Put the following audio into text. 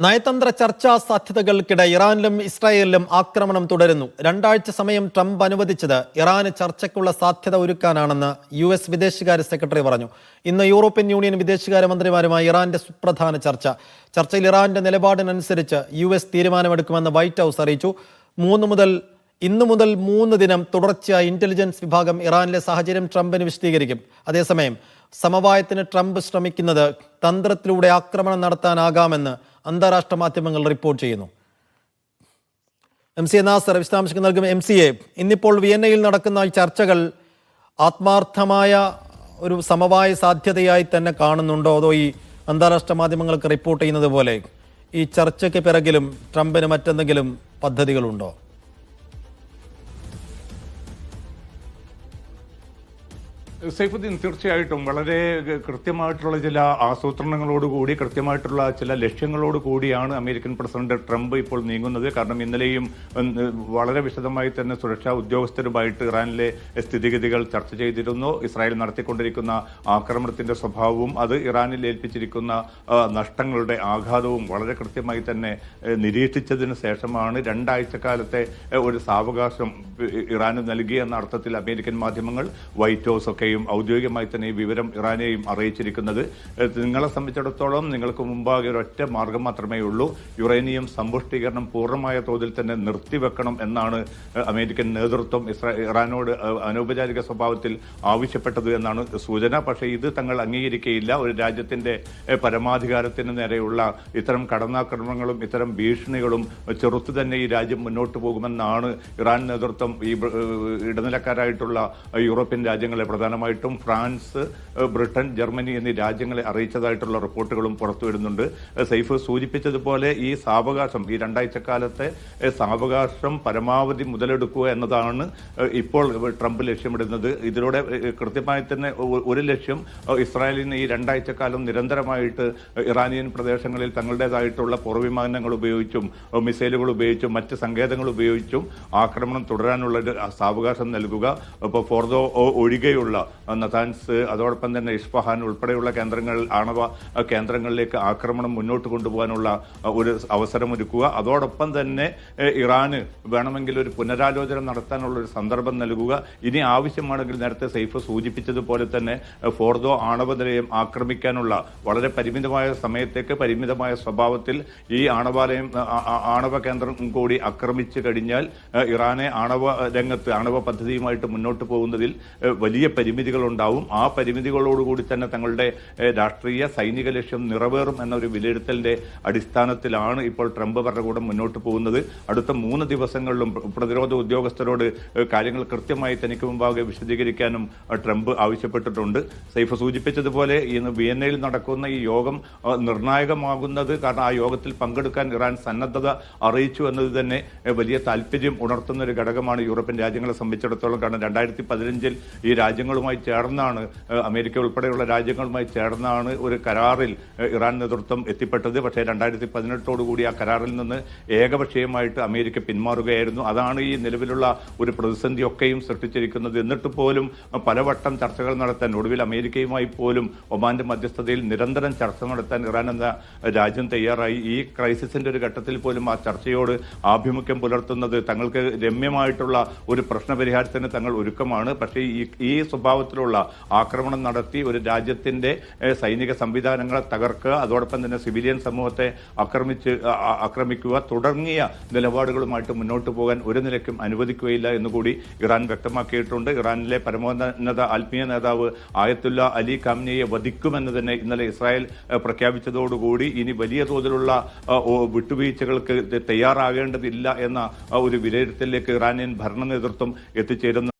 നയതന്ത്ര ചർച്ചാ സാധ്യതകൾക്കിടെ ഇറാനിലും ഇസ്രായേലിലും ആക്രമണം തുടരുന്നു. രണ്ടാഴ്ച സമയം ട്രംപ് അനുവദിച്ചത് ഇറാന് ചർച്ചയ്ക്കുള്ള സാധ്യത ഒരുക്കാനാണെന്ന് യു എസ് വിദേശകാര്യ സെക്രട്ടറി പറഞ്ഞു. ഇന്ന് യൂറോപ്യൻ യൂണിയൻ വിദേശകാര്യമന്ത്രിമാരുമായി ഇറാന്റെ സുപ്രധാന ചർച്ച. ചർച്ചയിൽ ഇറാന്റെ നിലപാടിനനുസരിച്ച് യു എസ് തീരുമാനമെടുക്കുമെന്ന് വൈറ്റ് ഹൗസ് അറിയിച്ചു. മൂന്ന് മുതൽ ഇന്നു മുതൽ മൂന്ന് ദിനം തുടർച്ചയായി ഇന്റലിജൻസ് വിഭാഗം ഇറാനിലെ സാഹചര്യം ട്രംപിന് വിശദീകരിക്കും. അതേസമയം സമവായത്തിന് ട്രംപ് ശ്രമിക്കുന്നത് തന്ത്രത്തിലൂടെ ആക്രമണം നടത്താനാകാമെന്ന് അന്താരാഷ്ട്ര മാധ്യമങ്ങൾ റിപ്പോർട്ട് ചെയ്യുന്നു. എം സി എ നാസർ വിശദാംശങ്ങൾ നൽകും. എം സി എ ഇന്നിപ്പോൾ വിയന്നയിൽ നടക്കുന്ന ഈ ചർച്ചകൾ ആത്മാർത്ഥമായ ഒരു സമവായ സാധ്യതയായി തന്നെ കാണുന്നുണ്ടോ? അതോ ഈ അന്താരാഷ്ട്ര മാധ്യമങ്ങൾക്ക് റിപ്പോർട്ട് ചെയ്യുന്നത് പോലെ ഈ ചർച്ചയ്ക്ക് പിറകിലും ട്രംപിന് മറ്റെന്തെങ്കിലും പദ്ധതികളുണ്ടോ? സൈഫുദ്ദീൻ തീർച്ചയായിട്ടും വളരെ കൃത്യമായിട്ടുള്ള ചില ആസൂത്രണങ്ങളോടുകൂടി കൃത്യമായിട്ടുള്ള ചില ലക്ഷ്യങ്ങളോട് കൂടിയാണ് അമേരിക്കൻ പ്രസിഡന്റ് ട്രംപ് ഇപ്പോൾ നീങ്ങുന്നത്. കാരണം ഇന്നലെയും വളരെ വിശദമായി തന്നെ സുരക്ഷാ ഉദ്യോഗസ്ഥരുമായിട്ട് ഇറാനിലെ സ്ഥിതിഗതികൾ ചർച്ച ചെയ്തിരുന്നു. ഇസ്രായേൽ നടത്തിക്കൊണ്ടിരിക്കുന്ന ആക്രമണത്തിന്റെ സ്വഭാവവും അത് ഇറാനിൽ ഏൽപ്പിച്ചിരിക്കുന്ന നഷ്ടങ്ങളുടെ ആഘാതവും വളരെ കൃത്യമായി തന്നെ നിരീക്ഷിച്ചതിന് ശേഷമാണ് രണ്ടാഴ്ചക്കാലത്തെ കാലത്തെ ഒരു സാവകാശം ഇറാന് നൽകിയെന്ന അർത്ഥത്തിൽ അമേരിക്കൻ മാധ്യമങ്ങൾ വൈറ്റ് ഹൗസ് ഒക്കെയും ഔദ്യോഗികമായി തന്നെ ഈ വിവരം ഇറാനെയും അറിയിച്ചിരിക്കുന്നത്. നിങ്ങളെ സംബന്ധിച്ചിടത്തോളം നിങ്ങൾക്ക് മുമ്പാകെ ഒരൊറ്റ മാർഗം മാത്രമേ ഉള്ളൂ. യുറേനിയം സമ്പുഷ്ടീകരണം പൂർണമായ തോതിൽ തന്നെ നിർത്തിവെക്കണം എന്നാണ് അമേരിക്കൻ നേതൃത്വം ഇറാനോട് അനൗപചാരിക സ്വഭാവത്തിൽ ആവശ്യപ്പെട്ടത് എന്നാണ് സൂചന. പക്ഷേ ഇത് തങ്ങൾ അംഗീകരിക്കുകയില്ല ഒരു രാജ്യത്തിന്റെ പരമാധികാരത്തിന് നേരെയുള്ള ഇത്തരം കടന്നാക്രമണങ്ങളും ഇത്തരം ഭീഷണികളും ചെറുത്തു തന്നെ ഈ രാജ്യം മുന്നോട്ട് പോകുമെന്നാണ് ഇറാൻ നേതൃത്വം ഈ ഇടനിലക്കാരായിട്ടുള്ള യൂറോപ്യൻ രാജ്യങ്ങളെ പ്രധാനമായിട്ടും ഫ്രാൻസ് ബ്രിട്ടൻ ജർമ്മനി എന്നീ രാജ്യങ്ങളെ അറിയിച്ചതായിട്ടുള്ള റിപ്പോർട്ടുകളും പുറത്തു വരുന്നുണ്ട് സൈഫ് സൂചിപ്പിച്ചതുപോലെ ഈ സാവകാശം ഈ രണ്ടാഴ്ചക്കാലത്തെ കാലത്തെ സാവകാശം പരമാവധി മുതലെടുക്കുക എന്നതാണ് ഇപ്പോൾ ട്രംപ് ലക്ഷ്യമിടുന്നത്. ഇതിലൂടെ കൃത്യമായി തന്നെ ഒരു ലക്ഷ്യം ഇസ്രായേലിന് ഈ രണ്ടാഴ്ചക്കാലം നിരന്തരമായിട്ട് ഇറാനിയൻ പ്രദേശങ്ങളിൽ തങ്ങളുടേതായിട്ടുള്ള പോർവിമാനങ്ങൾ ഉപയോഗിച്ചും മിസൈലുകൾ ഉപയോഗിച്ചും മറ്റ് സങ്കേതങ്ങൾ ഉപയോഗിച്ചും ആക്രമണം തുടരാനുള്ള സാവകാശം നൽകുക. ഇപ്പോൾ ഫോർദോ ഒഴികെയുള്ള നതാൻസ് അതോടൊപ്പം തന്നെ ഇസ്ഫഹാൻ ഉൾപ്പെടെയുള്ള കേന്ദ്രങ്ങൾ ആണവ കേന്ദ്രങ്ങളിലേക്ക് ആക്രമണം മുന്നോട്ട് കൊണ്ടുപോകാനുള്ള ഒരു അവസരമൊരുക്കുക. അതോടൊപ്പം തന്നെ ഇറാന് വേണമെങ്കിൽ ഒരു പുനരാലോചന നടത്താനുള്ള ഒരു സന്ദർഭം നൽകുക. ഇനി ആവശ്യമാണെങ്കിൽ നേരത്തെ സൈഫ് സൂചിപ്പിച്ചതുപോലെ തന്നെ ഫോർദോ ആണവ നിലയം ആക്രമിക്കാനുള്ള വളരെ പരിമിതമായ സമയത്തേക്ക് പരിമിതമായ സ്വഭാവത്തിൽ ഈ ആണവാലയം ആണവ കേന്ദ്രം കൂടി ആക്രമിച്ചു കഴിഞ്ഞാൽ ഇറാനെ ആണവ രംഗത്ത് ആണവ പദ്ധതിയുമായിട്ട് മുന്നോട്ട് പോകുന്നതിൽ വലിയ പരിമിതികൾ ഉണ്ടാവും ആ പരിമിതികളോടുകൂടി തന്നെ തങ്ങളുടെ രാഷ്ട്രീയ സൈനിക ലക്ഷ്യം നിറവേറും എന്നൊരു വിലയിരുത്തലിന്റെ അടിസ്ഥാനത്തിലാണ് ഇപ്പോൾ ട്രംപ് ഭരണകൂടം മുന്നോട്ട് പോകുന്നത്. അടുത്ത മൂന്ന് ദിവസങ്ങളിലും പ്രതിരോധ ഉദ്യോഗസ്ഥരോട് കാര്യങ്ങൾ കൃത്യമായി തനിക്ക് മുമ്പാകെ വിശദീകരിക്കാനും ട്രംപ് ആവശ്യപ്പെട്ടിട്ടുണ്ട്. സൈഫ് സൂചിപ്പിച്ചതുപോലെ ഇന്ന് വിയന്നയിൽ നടക്കുന്ന ഈ യോഗം നിർണായകമാകുന്നത് കാരണം ആ യോഗത്തിൽ പങ്കെടുക്കാൻ ഇറാൻ സന്നദ്ധത അറിയിച്ചു എന്നത് തന്നെ വലിയ താല്പര്യം ഉണർത്തുന്ന ഒരു ഘടകമാണ് യൂറോപ്യൻ രാജ്യങ്ങളെ സംബന്ധിച്ചിടത്തോളം. കാരണം രണ്ടായിരത്തി പതിനഞ്ചിൽ ഈ രാജ്യങ്ങളുമായി ചേർന്നാണ് അമേരിക്ക ഉൾപ്പെടെയുള്ള രാജ്യങ്ങളുമായി ചേർന്നാണ് ഒരു കരാറിൽ ഇറാൻ നേതൃത്വം എത്തിപ്പെട്ടത്. പക്ഷേ രണ്ടായിരത്തി പതിനെട്ടോടുകൂടി ആ കരാറിൽ നിന്ന് ഏകപക്ഷീയമായിട്ട് അമേരിക്ക പിന്മാറുകയായിരുന്നു. അതാണ് ഈ നിലവിലുള്ള ഒരു പ്രതിസന്ധിയൊക്കെയും സൃഷ്ടിച്ചിരിക്കുന്നത്. എന്നിട്ട് പോലും പലവട്ടം ചർച്ചകൾ നടത്താൻ ഒടുവിൽ അമേരിക്കയുമായി പോലും ഒമാന്റെ മധ്യസ്ഥതയിൽ നിരന്തരം ചർച്ച നടത്താൻ ഇറാൻ എന്ന രാജ്യം തയ്യാറായി. ഈ ക്രൈസിസിന്റെ ഒരു ഘട്ടത്തിൽ പോലും ആ ചർച്ചയോട് ആഭിമുഖ്യം പുലർത്തുന്നത് തങ്ങൾക്ക് രമ്യമായിട്ടുള്ള ഒരു പ്രശ്നപരിഹാരത്തിന് തങ്ങൾ ഒരുക്കമാണ്. പക്ഷേ ഈ ഈ സ്വഭാവത്തിലുള്ള ആക്രമണം നടത്തി ഒരു രാജ്യത്തിന്റെ സൈനിക സംവിധാനങ്ങളെ തകർക്കുക അതോടൊപ്പം തന്നെ സിവിലിയൻ സമൂഹത്തെ ആക്രമിച്ച് ആക്രമിക്കുക തുടങ്ങിയ നിലപാടുകളുമായിട്ട് മുന്നോട്ട് പോകാൻ ഒരു നിലയ്ക്കും അനുവദിക്കുകയില്ല എന്നുകൂടി ഇറാൻ വ്യക്തമാക്കിയിട്ടുണ്ട്. ഇറാനിലെ പരമോന്നത ആത്മീയ നേതാവ് ആയത്തുല്ല അലി കാമിനിയെ വധിക്കുമെന്ന് തന്നെ ഇന്നലെ ഇസ്രായേൽ പ്രഖ്യാപിച്ചതോടുകൂടി ഇനി വലിയ തോതിലുള്ള വിട്ടുവീഴ്ചകൾക്ക് തയ്യാറാകേണ്ടതില്ല എന്ന ഒരു വിലയിരുത്തലിലേക്ക് ഇറാനിയൻ ഭരണ നേതൃത്വം എത്തിച്ചേരുന്നു.